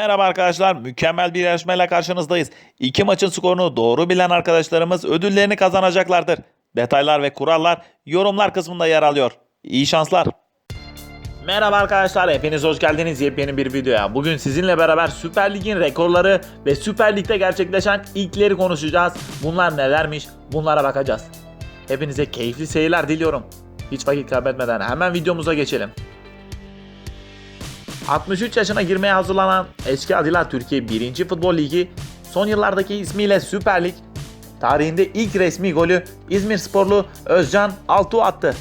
Merhaba arkadaşlar, mükemmel bir yarışmayla karşınızdayız. İki maçın skorunu doğru bilen arkadaşlarımız ödüllerini kazanacaklardır. Detaylar ve kurallar yorumlar kısmında yer alıyor. İyi şanslar. Merhaba arkadaşlar, hepiniz hoş geldiniz yepyeni bir videoya. Bugün sizinle beraber Süper Lig'in rekorları ve Süper Lig'de gerçekleşen ilkleri konuşacağız. Bunlar nelermiş, bunlara bakacağız. Hepinize keyifli seyirler diliyorum. Hiç vakit kaybetmeden hemen videomuza geçelim. 63 yaşına girmeye hazırlanan eski adıyla Türkiye 1. Futbol Ligi, son yıllardaki ismiyle Süper Lig, tarihinde ilk resmi golü İzmir sporlu Özcan Altuğ attı.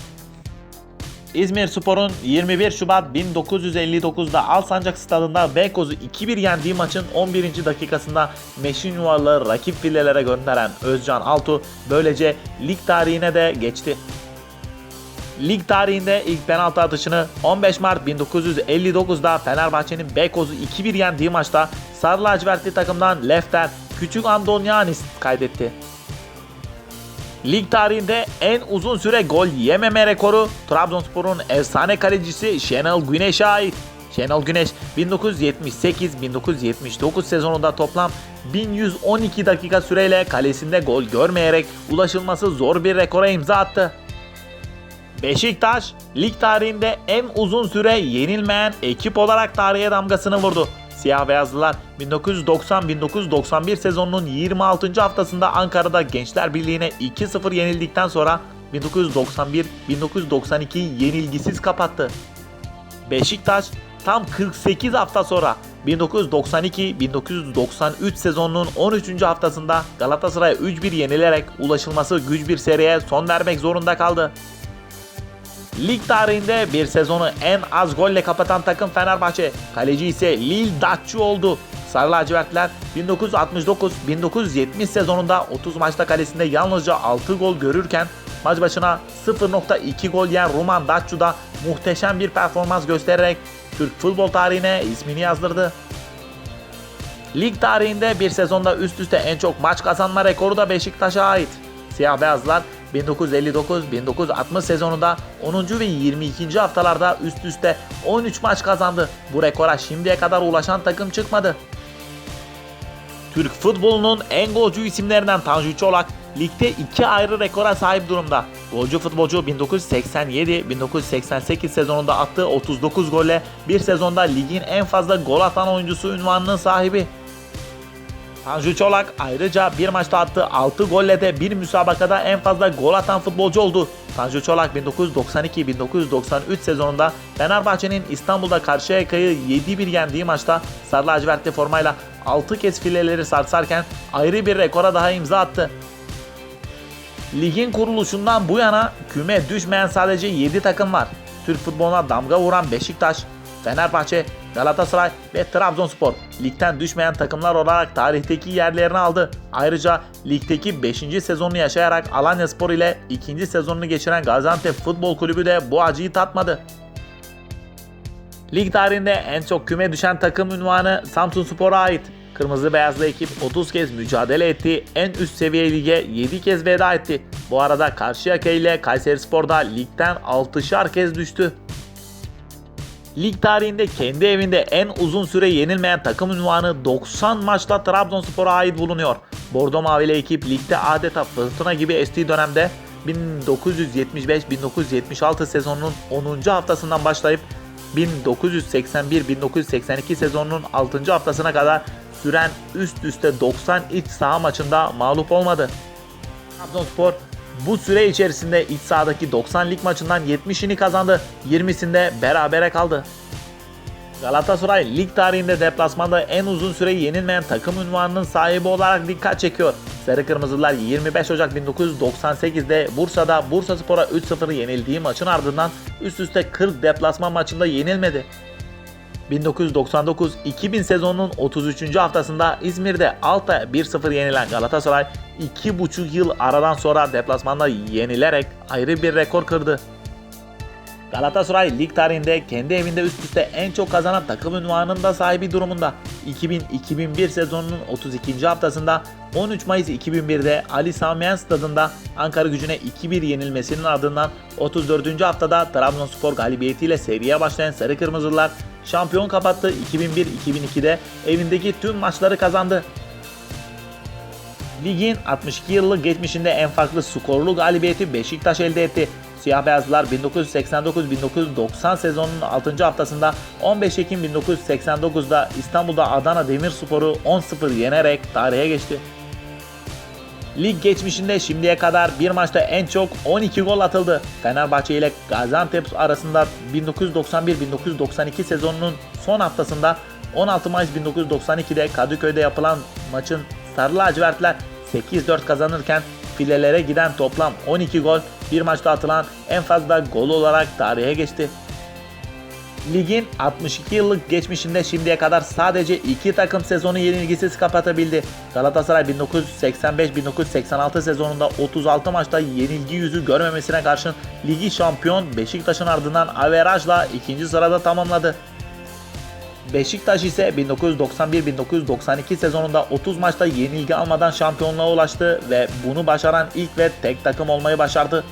İzmir Spor'un 21 Şubat 1959'da Alsancak Stadında Beykoz'u 2-1 yendiği maçın 11. dakikasında meşin yuvarlığı rakip filelere gönderen Özcan Altuğ böylece lig tarihine de geçti. Lig tarihinde ilk penaltı atışını 15 Mart 1959'da Fenerbahçe'nin Beykoz'u 2-1 yendiği maçta Sarı lacivertli takımdan Lefter Küçük Andonyanis kaydetti. Lig tarihinde en uzun süre gol yememe rekoru Trabzonspor'un efsane kalecisi Şenol Güneş'e ait. Şenol Güneş 1978-1979 sezonunda toplam 1112 dakika süreyle kalesinde gol görmeyerek ulaşılması zor bir rekora imza attı. Beşiktaş lig tarihinde en uzun süre yenilmeyen ekip olarak tarihe damgasını vurdu. Siyah beyazlılar 1990-1991 sezonunun 26. haftasında Ankara'da Gençler Birliği'ne 2-0 yenildikten sonra 1991-1992 yenilgisiz kapattı. Beşiktaş tam 48 hafta sonra 1992-1993 sezonunun 13. haftasında Galatasaray'a 3-1 yenilerek ulaşılması güç bir seriye son vermek zorunda kaldı. Lig tarihinde bir sezonu en az golle kapatan takım Fenerbahçe. Kaleci ise Lil Datçu oldu. Sarı lacivertler 1969-1970 sezonunda 30 maçta kalesinde yalnızca 6 gol görürken maç başına 0.2 gol yiyen Roman Datçu da muhteşem bir performans göstererek Türk futbol tarihine ismini yazdırdı. Lig tarihinde bir sezonda üst üste en çok maç kazanma rekoru da Beşiktaş'a ait. Siyah beyazlar 1959-1960 sezonunda 10. ve 22. haftalarda üst üste 13 maç kazandı. Bu rekora şimdiye kadar ulaşan takım çıkmadı. Türk futbolunun en golcü isimlerinden Tanju Çolak ligde iki ayrı rekora sahip durumda. Golcü futbolcu 1987-1988 sezonunda attığı 39 golle bir sezonda ligin en fazla gol atan oyuncusu ünvanının sahibi. Tanju Çolak ayrıca bir maçta attığı 6 golle de bir müsabakada en fazla gol atan futbolcu oldu. Tanju Çolak 1992-1993 sezonunda Fenerbahçe'nin İstanbul'da Karşıyaka'yı 7-1 yendiği maçta sarı lacivertli formayla 6 kez fileleri sarsarken ayrı bir rekora daha imza attı. Ligin kuruluşundan bu yana küme düşmeyen sadece 7 takım var. Türk futboluna damga vuran Beşiktaş, Fenerbahçe, Galatasaray ve Trabzonspor ligden düşmeyen takımlar olarak tarihteki yerlerini aldı. Ayrıca ligdeki 5. sezonunu yaşayarak Alanyaspor ile 2. sezonunu geçiren Gaziantep Futbol Kulübü de bu acıyı tatmadı. Lig tarihinde en çok küme düşen takım ünvanı Samsunspor'a ait. Kırmızı beyazlı ekip 30 kez mücadele etti, en üst seviye lige 7 kez veda etti. Bu arada Karşıyaka ile Kayserispor'da ligden 6'şar kez düştü. Lig tarihinde kendi evinde en uzun süre yenilmeyen takım ünvanı 90 maçla Trabzonspor'a ait bulunuyor. Bordo Mavili ekip ligde adeta fırtına gibi estiği dönemde 1975-1976 sezonunun 10. haftasından başlayıp 1981-1982 sezonunun 6. haftasına kadar süren üst üste 90 iç saha maçında mağlup olmadı. Trabzonspor bu süre içerisinde iç sahadaki 90 lig maçından 70'ini kazandı, 20'sinde berabere kaldı. Galatasaray lig tarihinde deplasmanda en uzun süre yenilmeyen takım ünvanının sahibi olarak dikkat çekiyor. Sarı Kırmızılar 25 Ocak 1998'de Bursa'da Bursaspor'a 3-0 yenildiği maçın ardından üst üste 40 deplasman maçında yenilmedi. 1999-2000 sezonunun 33. haftasında İzmir'de Altay'a 1-0 yenilen Galatasaray 2,5 yıl aradan sonra deplasmanda yenilerek ayrı bir rekor kırdı. Galatasaray lig tarihinde kendi evinde üst üste en çok kazanan takım ünvanının sahibi durumunda. 2000-2001 sezonunun 32. haftasında 13 Mayıs 2001'de Ali Sami Yen stadında Ankara gücüne 2-1 yenilmesinin ardından 34. haftada Trabzonspor galibiyetiyle seriye başlayan Sarı Kırmızılar şampiyon kapattı 2001-2002'de evindeki tüm maçları kazandı. Ligin 62 yıllık geçmişinde en farklı skorlu galibiyeti Beşiktaş elde etti. Siyah Beyazlılar 1989-1990 sezonunun 6. haftasında 15 Ekim 1989'da İstanbul'da Adana Demirspor'u 10-0 yenerek tarihe geçti. Lig geçmişinde şimdiye kadar bir maçta en çok 12 gol atıldı. Fenerbahçe ile Gaziantep arasında 1991-1992 sezonunun son haftasında 16 Mayıs 1992'de Kadıköy'de yapılan maçın Sarı lacivertler 8-4 kazanırken filelere giden toplam 12 gol bir maçta atılan en fazla gol olarak tarihe geçti. Ligin 62 yıllık geçmişinde şimdiye kadar sadece iki takım sezonu yenilgisiz kapatabildi. Galatasaray 1985-1986 sezonunda 36 maçta yenilgi yüzü görmemesine karşın ligi şampiyon Beşiktaş'ın ardından averajla ikinci sırada tamamladı. Beşiktaş ise 1991-1992 sezonunda 30 maçta yenilgi almadan şampiyonluğa ulaştı ve bunu başaran ilk ve tek takım olmayı başardı.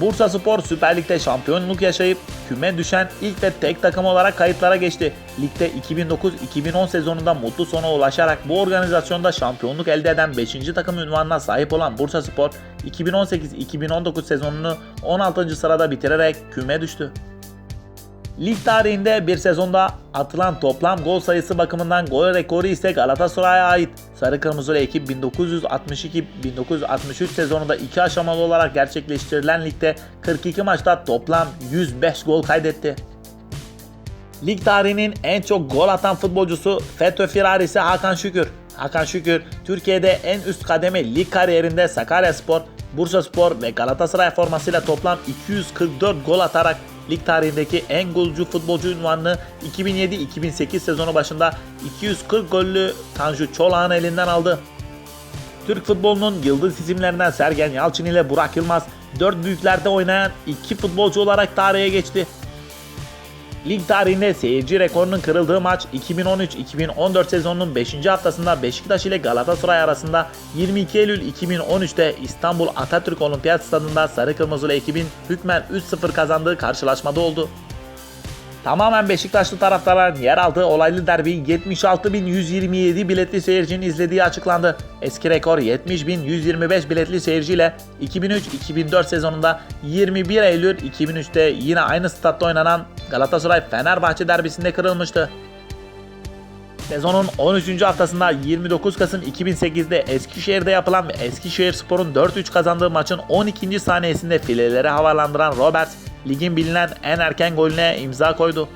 Bursa Spor Süper Lig'de şampiyonluk yaşayıp küme düşen ilk ve tek takım olarak kayıtlara geçti. Ligde 2009-2010 sezonunda mutlu sona ulaşarak bu organizasyonda şampiyonluk elde eden 5. takım ünvanına sahip olan Bursa Spor 2018-2019 sezonunu 16. sırada bitirerek küme düştü. Lig tarihinde bir sezonda atılan toplam gol sayısı bakımından gol rekoru ise Galatasaray'a ait. Sarı Kırmızılı ekip 1962-1963 sezonunda iki aşamalı olarak gerçekleştirilen ligde 42 maçta toplam 105 gol kaydetti. Lig tarihinin en çok gol atan futbolcusu FETÖ firarisi Hakan Şükür. Hakan Şükür, Türkiye'de en üst kademe lig kariyerinde Sakaryaspor, Bursaspor ve Galatasaray formasıyla toplam 244 gol atarak lig tarihindeki en golcü futbolcu unvanını 2007-2008 sezonu başında 240 gollü Tanju Çolak'ın elinden aldı. Türk futbolunun yıldız isimlerinden Sergen Yalçın ile Burak Yılmaz dört büyüklerde oynayan iki futbolcu olarak tarihe geçti. Lig tarihinde seyirci rekorunun kırıldığı maç 2013-2014 sezonunun 5. haftasında Beşiktaş ile Galatasaray arasında 22 Eylül 2013'te İstanbul Atatürk Olimpiyat Stadında Sarı Kırmızılı ekibin hükmen 3-0 kazandığı karşılaşmada oldu. Tamamen Beşiktaşlı taraftarların yer aldığı olaylı derbi 76.127 biletli seyircinin izlediği açıklandı. Eski rekor 70.125 biletli seyirciyle 2003-2004 sezonunda 21 Eylül 2003'te yine aynı statta oynanan Galatasaray-Fenerbahçe derbisinde kırılmıştı. Sezonun 13. haftasında 29 Kasım 2008'de Eskişehir'de yapılan Eskişehir Spor'un 4-3 kazandığı maçın 12. saniyesinde fileleri havalandıran Roberts, ligin bilinen en erken golüne imza koydu.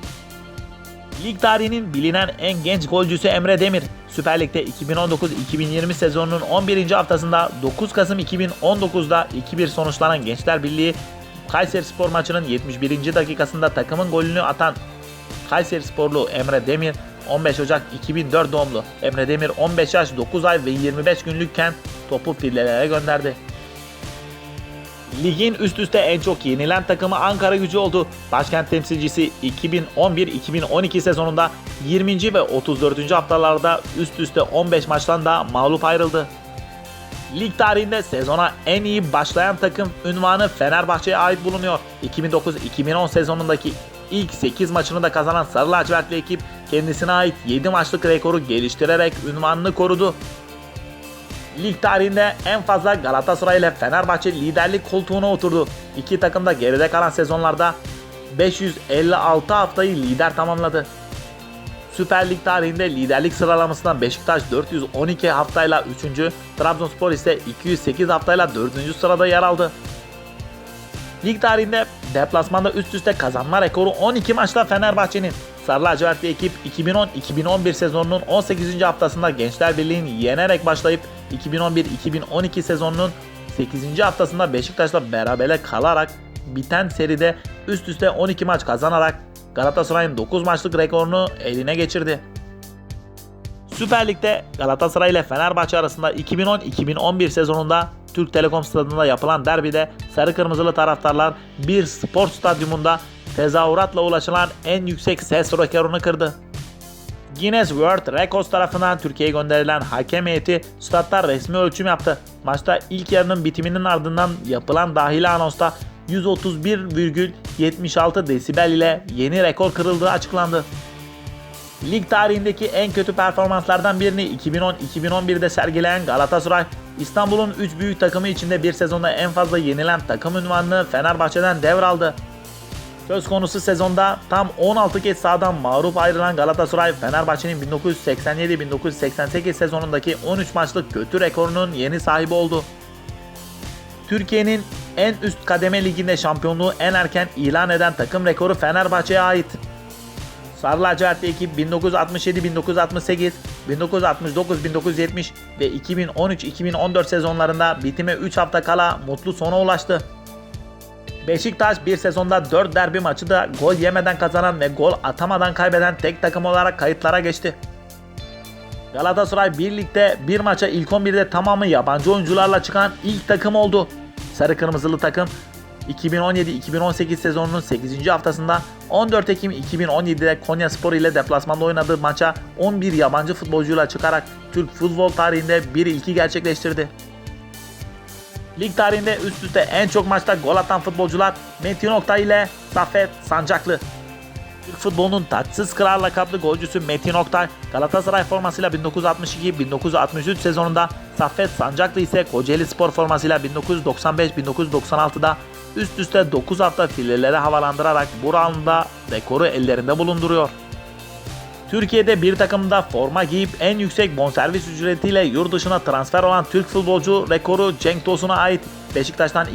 Lig tarihinin bilinen en genç golcüsü Emre Demir, Süper Lig'de 2019-2020 sezonunun 11. haftasında 9 Kasım 2019'da 2-1 sonuçlanan Gençler Birliği Kayseri Spor maçının 71. dakikasında takımın golünü atan Kayseri Sporlu Emre Demir 15 Ocak 2004 doğumlu. Emre Demir 15 yaş 9 ay ve 25 günlükken topu filelere gönderdi. Ligin üst üste en çok yenilen takımı Ankara gücü oldu. Başkent temsilcisi 2011-2012 sezonunda 20. ve 34. haftalarda üst üste 15 maçtan da mağlup ayrıldı. Lig tarihinde sezona en iyi başlayan takım ünvanı Fenerbahçe'ye ait bulunuyor. 2009-2010 sezonundaki ilk 8 maçını da kazanan Sarı Lacivertli ekip kendisine ait 7 maçlık rekoru geliştirerek ünvanını korudu. Lig tarihinde en fazla Galatasaray ile Fenerbahçe liderlik koltuğuna oturdu. İki takım da geride kalan sezonlarda 556 haftayı lider tamamladı. Süper Lig tarihinde liderlik sıralamasından Beşiktaş 412 haftayla 3. Trabzonspor ise 208 haftayla 4. sırada yer aldı. Lig tarihinde deplasmanda üst üste kazanma rekoru 12 maçta Fenerbahçe'nin. Sarı lacivertli ekip 2010-2011 sezonunun 18. haftasında Gençler Birliği'ni yenerek başlayıp 2011-2012 sezonunun 8. haftasında Beşiktaş'la berabere kalarak biten seride üst üste 12 maç kazanarak Galatasaray'ın 9 maçlık rekorunu eline geçirdi. Süper Lig'de Galatasaray ile Fenerbahçe arasında 2010-2011 sezonunda Türk Telekom Stadı'nda yapılan derbide sarı kırmızılı taraftarlar bir spor stadyumunda tezahüratla ulaşılan en yüksek ses rekorunu kırdı. Guinness World Records tarafından Türkiye'ye gönderilen hakem heyeti statta resmi ölçüm yaptı. Maçta ilk yarının bitiminin ardından yapılan dahili anonsta 131,76 desibel ile yeni rekor kırıldığı açıklandı. Lig tarihindeki en kötü performanslardan birini 2010-2011'de sergileyen Galatasaray, İstanbul'un 3 büyük takımı içinde bir sezonda en fazla yenilen takım ünvanını Fenerbahçe'den devraldı. Söz konusu sezonda tam 16 kez sahadan mağlup ayrılan Galatasaray, Fenerbahçe'nin 1987-1988 sezonundaki 13 maçlık kötü rekorunun yeni sahibi oldu. Türkiye'nin en üst kademe liginde şampiyonluğu en erken ilan eden takım rekoru Fenerbahçe'ye ait. Sarı lacivertli ekip 1967-1968, 1969-1970 ve 2013-2014 sezonlarında bitime 3 hafta kala mutlu sona ulaştı. Beşiktaş bir sezonda 4 derbi maçı da gol yemeden kazanan ve gol atamadan kaybeden tek takım olarak kayıtlara geçti. Galatasaray bir ligde bir maça ilk 11'de tamamı yabancı oyuncularla çıkan ilk takım oldu. Sarı Kırmızılı takım 2017-2018 sezonunun 8. haftasında 14 Ekim 2017'de Konya Spor ile deplasmanda oynadığı maça 11 yabancı futbolcuyla çıkarak Türk futbol tarihinde bir ilki gerçekleştirdi. Lig tarihinde üst üste en çok maçta gol atan futbolcular Metin Oktay ile Saffet Sancaklı. Türk futbolunun taçsız kral lakaplı golcüsü Metin Oktay Galatasaray formasıyla 1962-1963 sezonunda Saffet Sancaklı ise Kocaeli Spor formasıyla 1995-1996'da üst üste 9 hafta fileleri havalandırarak bu roundda rekoru ellerinde bulunduruyor. Türkiye'de bir takımda forma giyip en yüksek bonservis ücretiyle yurt dışına transfer olan Türk futbolcu rekoru Cenk Tosun'a ait. Beşiktaş'tan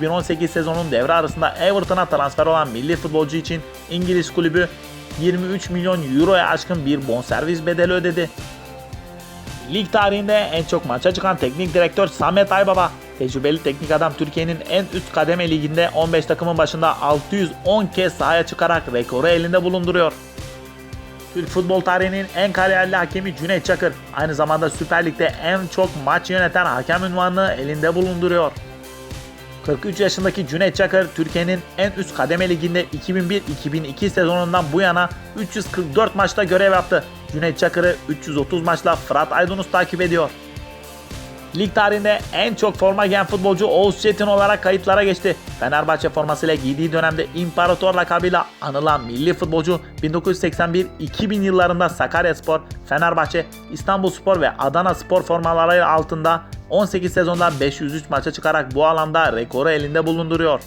2017-2018 sezonun devre arasında Everton'a transfer olan milli futbolcu için İngiliz kulübü 23 milyon euroya aşkın bir bonservis bedeli ödedi. Lig tarihinde en çok maça çıkan teknik direktör Samet Aybaba. Tecrübeli teknik adam Türkiye'nin en üst kademe liginde 15 takımın başında 610 kez sahaya çıkarak rekoru elinde bulunduruyor. Türk futbol tarihinin en kariyerli hakemi Cüneyt Çakır. Aynı zamanda Süper Lig'de en çok maç yöneten hakem ünvanını elinde bulunduruyor. 43 yaşındaki Cüneyt Çakır, Türkiye'nin en üst kademe liginde 2001-2002 sezonundan bu yana 344 maçta görev yaptı. Cüneyt Çakır'ı 330 maçla Fırat Aydınus takip ediyor. Lig tarihinde en çok forma giyen futbolcu Oğuz Çetin olarak kayıtlara geçti. Fenerbahçe formasıyla giydiği dönemde İmparator lakabıyla anılan milli futbolcu 1981-2000 yıllarında Sakaryaspor, Fenerbahçe, İstanbulspor ve Adana Spor formaları altında 18 sezonda 503 maça çıkarak bu alanda rekoru elinde bulunduruyor.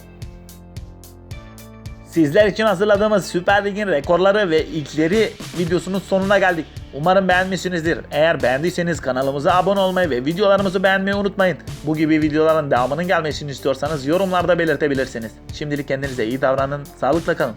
Sizler için hazırladığımız Süper Lig'in rekorları ve ilkleri videosunun sonuna geldik. Umarım beğenmişsinizdir. Eğer beğendiyseniz kanalımıza abone olmayı ve videolarımızı beğenmeyi unutmayın. Bu gibi videoların devamının gelmesini istiyorsanız yorumlarda belirtebilirsiniz. Şimdilik kendinize iyi davranın, sağlıkla kalın.